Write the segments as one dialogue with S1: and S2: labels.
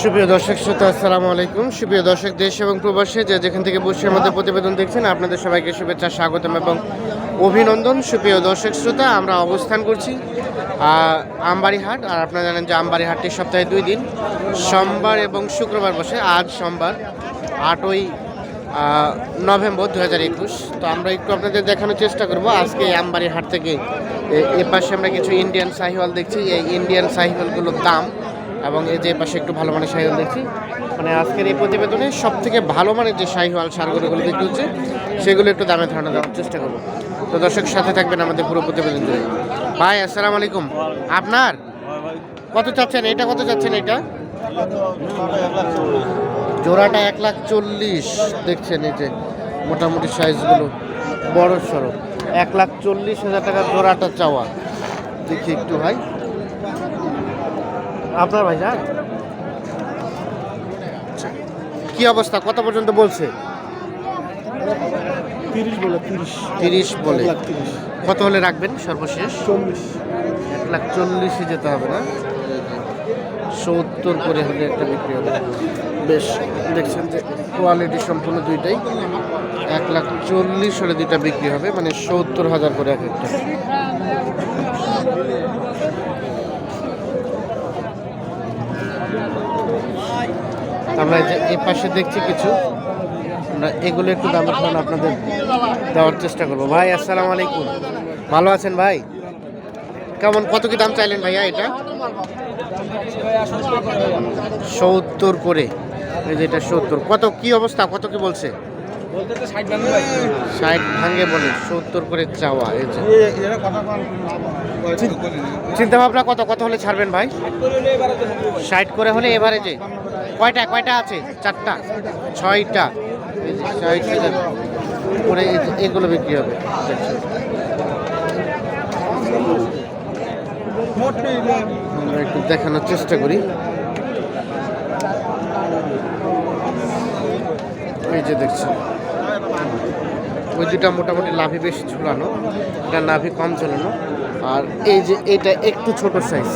S1: সুপ্রিয় দর্শক শ্রোতা আসসালামু আলাইকুম। সুপ্রিয় দর্শক দেশ এবং প্রবাসে যে যেখান থেকে বসে আমাদের প্রতিবেদন দেখছেন আপনাদের সবাইকে শুভেচ্ছা স্বাগতম এবং অভিনন্দন। সুপ্রিয় দর্শক শ্রোতা আমরা অবস্থান করছি আহ, আমবাড়ি হাট আর আপনারা জানেন যে আমবাড়ি হাটটি সপ্তাহে দুই দিন সোমবার এবং শুক্রবার বসে। আজ সোমবার আটই নভেম্বর দু হাজার একুশ। তো আমরা একটু আপনাদের দেখানোর চেষ্টা করব। আজকে এই আমবাড়ি হাট থেকে এ পাশে আমরা কিছু ইন্ডিয়ান সাহিওয়াল দেখছি। এই ইন্ডিয়ান সাহিওয়ালগুলোর দাম এবং এই যে পাশে একটু ভালো মানের শাহিওয়াল দেখছি মানে আজকের এই প্রতিবেদনে সব থেকে ভালো মানের যে শাহিওয়াল সারগুলোগুলো দেখতে হচ্ছে, সেগুলো একটু দামে ধারণা দেওয়ার চেষ্টা করব। তো দর্শক, সাথে থাকবেন আমাদের পুরো প্রতিবেদন জুড়ে। ভাই, আসসালামু আলাইকুম। আপনার? কত চাচ্ছেন? এটা কত চাচ্ছেন এটা? জোড়াটা এক লাখ চল্লিশ, দেখছেন এই যে মোটামুটি সাইজগুলো, বড় সড়ো। এক লাখ চল্লিশ হাজার টাকা জোড়াটা চাওয়া। দেখি একটু, ভাই। আপনার ভাই যান কি অবস্থা? কত পর্যন্ত বলছে?
S2: তিরিশ বলে তিরিশ।
S1: তিরিশ বলে। কত হলে রাখবেন সর্বশেষ?
S2: চল্লিশ।
S1: এক লাখ চল্লিশে যেতে হবে না? সত্তর করে হলে একটা বিক্রি হবে। বেশ দেখছেন যে কোয়ালিটি সম্পূর্ণ দুইটাই। এক লাখ চল্লিশ হলে দুইটা বিক্রি হবে মানে সত্তর হাজার করে এক একটা। আমরা এই পাশে দেখছি কিছু। আমরা এগুলো একটু দাম ধারণা আপনাদের দেওয়ার চেষ্টা করব। ভাই, আসসালামু আলাইকুম। ভালো আছেন ভাই? কেমন, কত কি দাম চাইলেন ভাইয়া এটা? সত্তর করে। এই যে এটা সত্তর। কত, কি অবস্থা? কত কি বলছে? ভাঙে বলে, সত্তর করে চাওয়া চিন্তা ভাবনা কত কত হলে ছাড়বেন ভাই? ষাট করে হলে এবারে যে কয়টা কয়টা আছে? চারটা? ছয়টা। হাজার করে এগুলো বিক্রি হবে। আমরা একটু দেখানোর চেষ্টা করি। এই যে দেখছি ওই দুটা মোটামুটি লাভি বেশি ঝুলানো। এটা নাভি কম ঝুলানো। আর এই যে এটা একটু ছোট সাইজ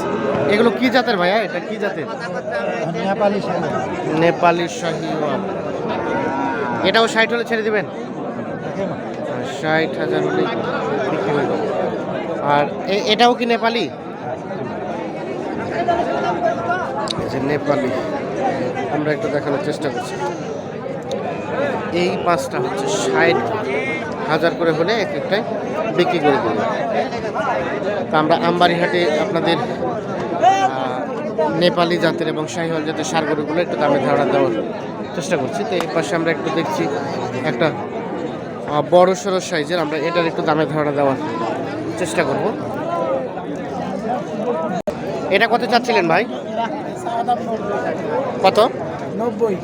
S1: এগুলো কি জাতের ভাইয়া? এটা কি জাতের?
S2: নেপালি
S1: নেপালি শাহিওয়াল এটাও ষাট হলে ছেড়ে দিবেন? ষাট হাজার হলে। আর এটাও কি নেপালি? যে নেপালি। আমরা একটু দেখানোর চেষ্টা করছি। এই পাঁচটা হচ্ছে ষাট। হাজার করে হলে এক একটাই বিক্রি করে দেবে। তা আমরা আমবাড়িহাটে আপনাদের নেপালি জাতের এবং শাহিওয়াল জাতের সার গরুগুলো একটু দামে ধারণা দেওয়ার চেষ্টা করছি। তো এর পাশে আমরা একটু দেখছি একটা বড় সড়ো সাইজের আমরা এটার একটু দামে ধারণা দেওয়ার চেষ্টা করব। এটা কত চাচ্ছিলেন ভাই? কত?
S2: নব্বই।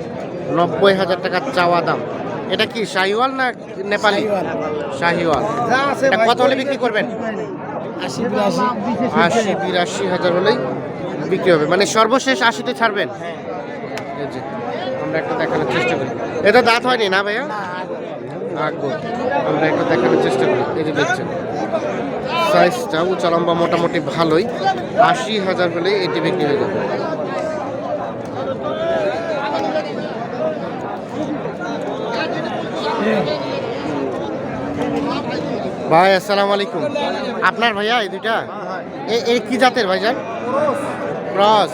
S1: নব্বই হাজার টাকা চাওয়া দাম। এটা কি শাহিওয়াল না নেপালি? শাহিওয়াল। এটা কত হলে বিক্রি করবেন?
S2: আশি বিরাশি।
S1: আশি বিরাশি হাজার হলেই বিক্রি হবে। মানে সর্বশেষ আশিতে ছাড়বেন? এই যে আমরা একটা দেখানোর চেষ্টা করি। এটা দাঁত হয়নি না ভাইয়া? আঁকবো আমরা একটা দেখানোর চেষ্টা করি। এই যে দেখছেন সাইজটা উঁচা লম্বা মোটামুটি ভালোই। আশি হাজার হলে এটি বিক্রি হয়ে যাবে। ভাই আসসালামু আলাইকুম। আপনার ভাইয়া এই দুইটা? এ এ কি জাতের ভাইজান ক্রস।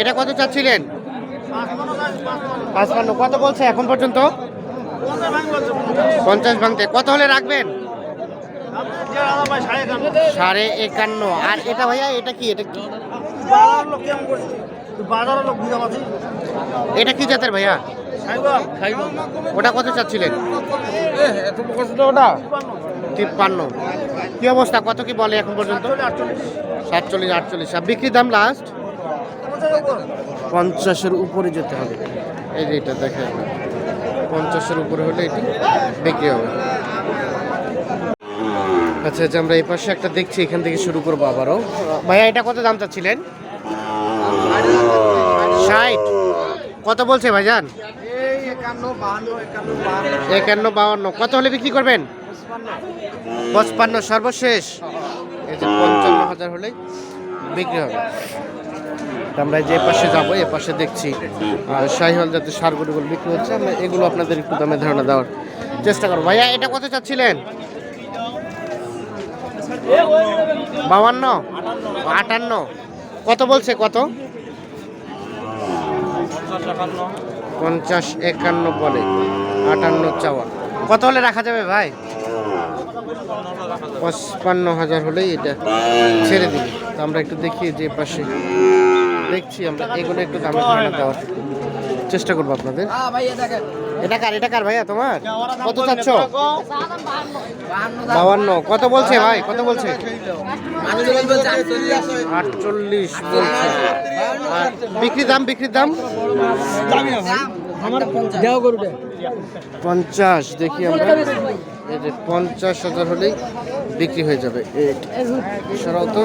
S1: এটা কত চাচ্ছিলেন? পাঁচপান্ন। কত বলছে এখন পর্যন্ত? পঞ্চাশ ভাঙতে। কত হলে রাখবেন? সাড়ে একান্ন। আর এটা ভাইয়া এটা কি? এটা কি? এটা কি জাতের ভাইয়া? ওটা কত চাচ্ছিলেন?
S2: এত কষ্ট ওটা?
S1: তিপ্পান্ন। কি অবস্থা? কত কি বলে এখন পর্যন্ত? সাতচল্লিশ আটচল্লিশ। আর বিক্রির দাম লাস্ট পঞ্চাশের উপরে যেতে হবে। এই যে এটা দেখে পঞ্চাশের উপরে হলে এটি বিক্রি হবে। আচ্ছা আচ্ছা আমরা এই পাশে একটা দেখছি এখান থেকে শুরু করব আবারও। ভাইয়া এটা কত দাম চাচ্ছিলেন? ষাট। কত বলছে ভাইজান?
S2: একান্ন, বাহান্ন
S1: কত হলে বিক্রি করবেন? পঁচপান্ন, সর্বশেষ। এই পঞ্চান্ন হাজার হলেই বিক্রি হবে। আমরা যে পাশে যাব, এ পাশে দেখছি শাহিওয়াল জাতের সার গরুগুলো বিক্রি হচ্ছে। আমরা এগুলো আপনাদের একটু দামে ধারণা দেওয়ার চেষ্টা করব। ভাইয়া, এটা কত চাচ্ছিলেন? বাবান্ন আটান্ন। কত বলছে? কত? পঞ্চাশ একান্ন বলে, আটান্ন চাওয়া। কত হলে রাখা যাবে ভাই? পঁচপান্ন হাজার হলেই এটা ছেড়ে দিবে। তো আমরা একটু দেখি যে পাশে, দেখছি আমরা, এগুলো একটু দামে দেওয়া। চেষ্টা করব আপনাদের। এটা কার? এটা কার ভাইয়া তোমার? কত চাচ্ছ? বাউান্ন। কত বলছে ভাই? কত বলছে? আটচল্লিশ বলছে। বিক্রি দাম বিক্রির দাম? পঞ্চাশ। দেখি আমরা। এই যে পঞ্চাশ হাজার হলেই বিক্রি হয়ে যাবে। এছাড়াও তো।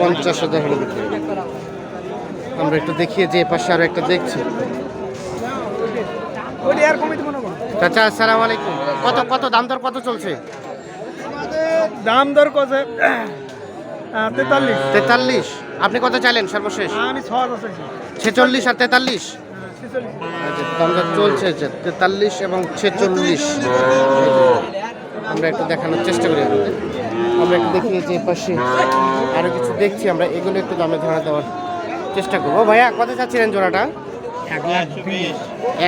S1: পঞ্চাশ হাজার হলে বিক্রি আমরা একটু দেখিয়ে যে পাশে আরও একটা দেখছি। চাচা আসসালামু আলাইকুম। কত কত দাম দর কত চলছে?
S2: দাম দর কছে তেতাল্লিশ।
S1: তেতাল্লিশ। আপনি কত চাইলেন সর্বশেষ?
S2: আমি
S1: ছেচল্লিশ আর তেতাল্লিশ? আচ্ছা, দামটা চলছে তেতাল্লিশ এবং ছেচল্লিশ। আমরা একটু দেখানোর চেষ্টা করি আপনাদের। আমরা একটু দেখি যে পাশে আরও কিছু দেখছি, আমরা এগুলো একটু দামে ধরা দেওয়ার চেষ্টা করব। ভাইয়া, কত চাচ্ছিলেন জোড়াটা?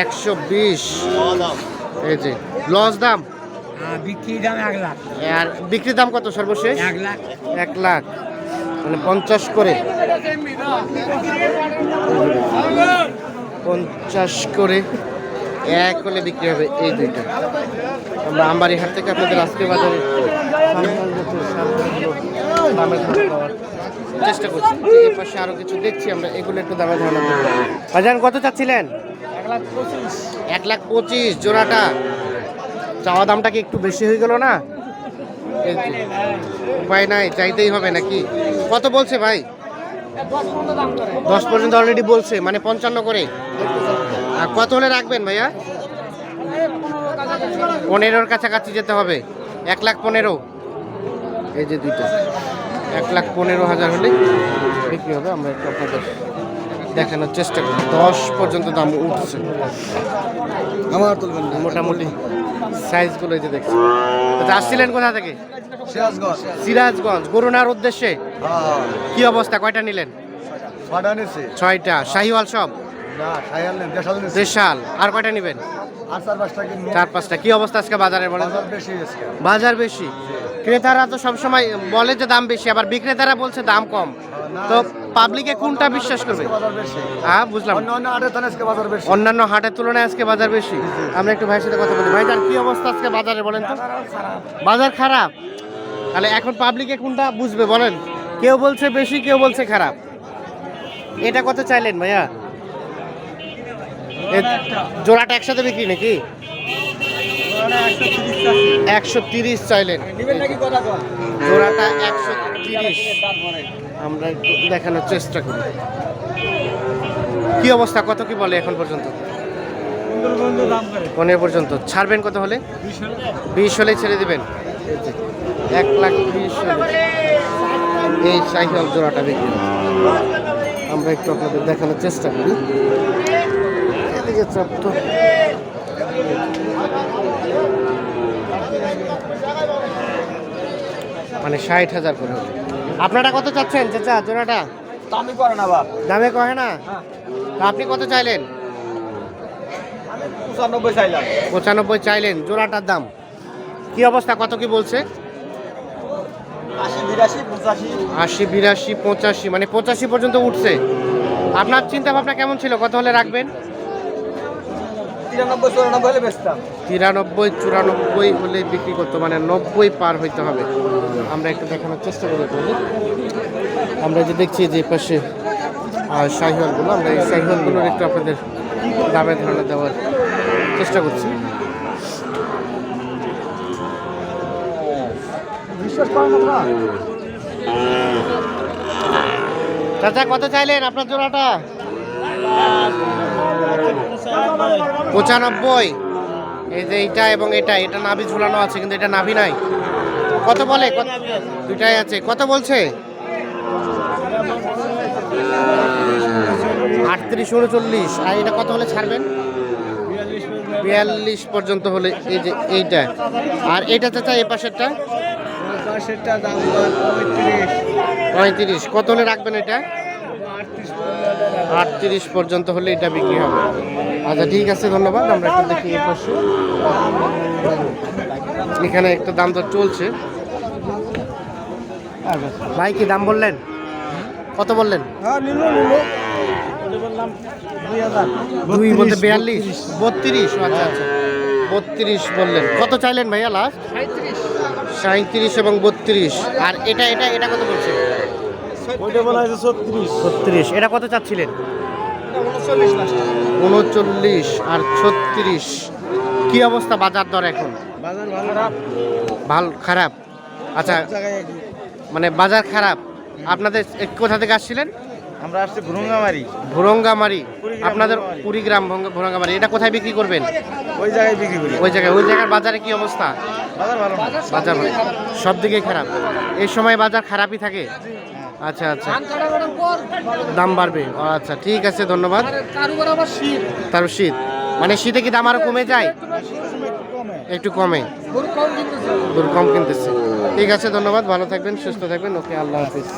S1: একশো বিশ। এই যে, লস দাম?
S2: বিক্রি দাম
S1: আর বিক্রির দাম কত সর্বশেষ?
S2: এক লাখ
S1: এক লাখ। মানে পঞ্চাশ করে। পঞ্চাশ করে। এক হলে বিক্রি হবে এই দুইটা। আমরা আমবাড়ি হাট থেকে আপনাদের আজকে বাজারে চেষ্টা করছি। এই পাশে আরও কিছু দেখছি আমরা এগুলো একটু দামে ধারণা বাজান কত চাচ্ছিলেন?
S2: এক লাখ পঁচিশ।
S1: জোড়াটা। চাওয়া দামটা কি একটু বেশি হয়ে গেল না? উপায় নাই চাইতেই হবে নাকি? কত বলছে ভাই? দশ পর্যন্ত অলরেডি বলছে মানে পঞ্চান্ন করে। কত হলে রাখবেন ভাইয়া? পনেরোর কাছাকাছি যেতে হবে। এক লাখ পনেরো। এই যে দুইটা। এক লাখ পনেরো হাজার হলে বিক্রি হবে। আমরা একটু আপনাদের দেখানোর চেষ্টা করি দশ পর্যন্ত দাম উঠছে।
S2: আমার তুলবেন
S1: মোটামুটি সাইজগুলো এই যে দেখছি। আচ্ছা, আসছিলেন কোথা থেকে?
S2: সিরাজগঞ্জ।
S1: গরুনার উদ্দেশ্যে?
S2: হ্যাঁ।
S1: কি অবস্থা? কয়টা নিলেন? ছয়টা। শাহিওয়াল সব?
S2: দেশাল
S1: আর কয়টা নেবেন?
S2: চার পাঁচটা
S1: কি অবস্থা আজকে বাজারে বলেন?
S2: বাজার বেশি
S1: ক্রেতারা তো সবসময় বলে যে দাম বেশি আবার বিক্রেতারা বলছে দাম কম। তো পাবলিকে কোনটা বিশ্বাস করবে? হ্যাঁ বুঝলাম। অন্যান্য হাটের তুলনায় আজকে বাজার বেশি। আমরা একটু ভাইয়ের সাথে কথা বলি। ভাই যার কি অবস্থা আজকে বাজারে বলেন তো? বাজার খারাপ। তাহলে এখন পাবলিকে কোনটা বুঝবে বলেন? কেউ বলছে বেশি কেউ বলছে খারাপ। এটা কত চাইলেন ভাইয়া? জোড়াটা একসাথে বিক্রি নাকি? একশো তিরিশ চাইলেন। জোড়াটা একশো তিরিশ। আমরা দেখানোর চেষ্টা করি। কি অবস্থা? কত কি বলে এখন পর্যন্ত? পনেরো পর্যন্ত। ছাড়বেন কত হলে? বিশ হলে ছেড়ে দিবেন। এক লাখ বিশ হলে। এই সাইকেল জোড়াটা বিক্রি আমরা একটু আপনাদের দেখানোর চেষ্টা করি। চাপ তো মানে ষাট হাজার করে হবে। আপনারা কত চাচ্ছেন চাচা জোড়াটা?
S2: দামি করে না বাপ।
S1: দামে কহে না? তা আপনি কত চাইলেন?
S2: পঁচানব্বই চাইলাম।
S1: পঁচানব্বই চাইলেন জোড়াটার দাম। কি অবস্থা কত কি বলছে?
S2: আশি
S1: আশি বিরাশি পঁচাশি মানে পঁচাশি পর্যন্ত উঠছে। আপনার চিন্তা ভাবনা কেমন ছিল? কত হলে রাখবেন?
S2: তিরানব্বই চুরানব্বই হলে বেচতাম।
S1: তিরানব্বই চুরানব্বই হলে বিক্রি করতো মানে নব্বই পার হইতে হবে। আমরা একটু দেখানোর চেষ্টা করি। আমরা যে দেখছি যে পাশে শাহিওয়ালগুলো আমরা এই শাহিওয়ালগুলোর একটু আপনাদের দামে ধারণা দেওয়ার চেষ্টা করছি। চাচা কত চাইলেন আপনার জোড়াটা? পঁচানব্বই। এই যে এইটা এবং এটা এটা নাভি ঝুলানো আছে, কিন্তু এটা নাভি নাই। কত বলে? দুটাই আছে। কত বলছে? আটত্রিশ উনচল্লিশ আর এটা কত হলে ছাড়বেন? বিয়াল্লিশ পর্যন্ত হলে এই যে এইটা। আর এটা চাচা এই পাশেরটা?
S2: পঁয়ত্রিশ।
S1: কত হলে রাখবেন এটা? আটত্রিশ পর্যন্ত হলে এটা বিক্রি হবে। আচ্ছা ঠিক আছে ধন্যবাদ। আমরা একটু দেখি পাশে। এখানে একটা দাম তো চলছে। ভাই কি দাম বললেন? কত বললেন?
S2: হ্যাঁ দুই
S1: বলতে বিয়াল্লিশ? বত্রিশ। আচ্ছা আচ্ছা। বত্রিশ বললেন। কত চাইলেন ভাইয়া লাস্ট সাঁত্রিশ এবং বত্রিশ। আর এটা এটা এটা কত বলছে?
S2: ওইটা বলা হয়েছে ছত্রিশ।
S1: বত্রিশ এটা কত চাচ্ছিলেন?
S2: উনচল্লিশ
S1: আর ছত্রিশ। কি অবস্থা বাজার দর এখন?
S2: ভালো। খারাপ?
S1: আচ্ছা মানে বাজার খারাপ? আপনাদের কোথা থেকে আসছিলেন?
S2: আমরা আসছি ভ্রুঙ্গামারি।
S1: ভুরঙ্গামারি। আপনাদের কুড়িগ্রাম ভুরঙ্গামারি। এটা কোথায় বিক্রি করবেন?
S2: ওই জায়গায় বিক্রি করি।
S1: ওই জায়গায় ওই জায়গার বাজারে কি অবস্থা?
S2: বাজার ভালো
S1: বাজার ভালো। সব দিকেই খারাপ। এই সময় বাজার খারাপই থাকে? আচ্ছা আচ্ছা। দাম বাড়বে। ও আচ্ছা ঠিক আছে ধন্যবাদ। তার শীত। মানে শীতে কি দাম আরও কমে যায়? একটু কমে। গরু কম কিনতেছে। ঠিক আছে ধন্যবাদ। ভালো থাকবেন সুস্থ থাকবেন। ওকে আল্লাহ হাফিজ।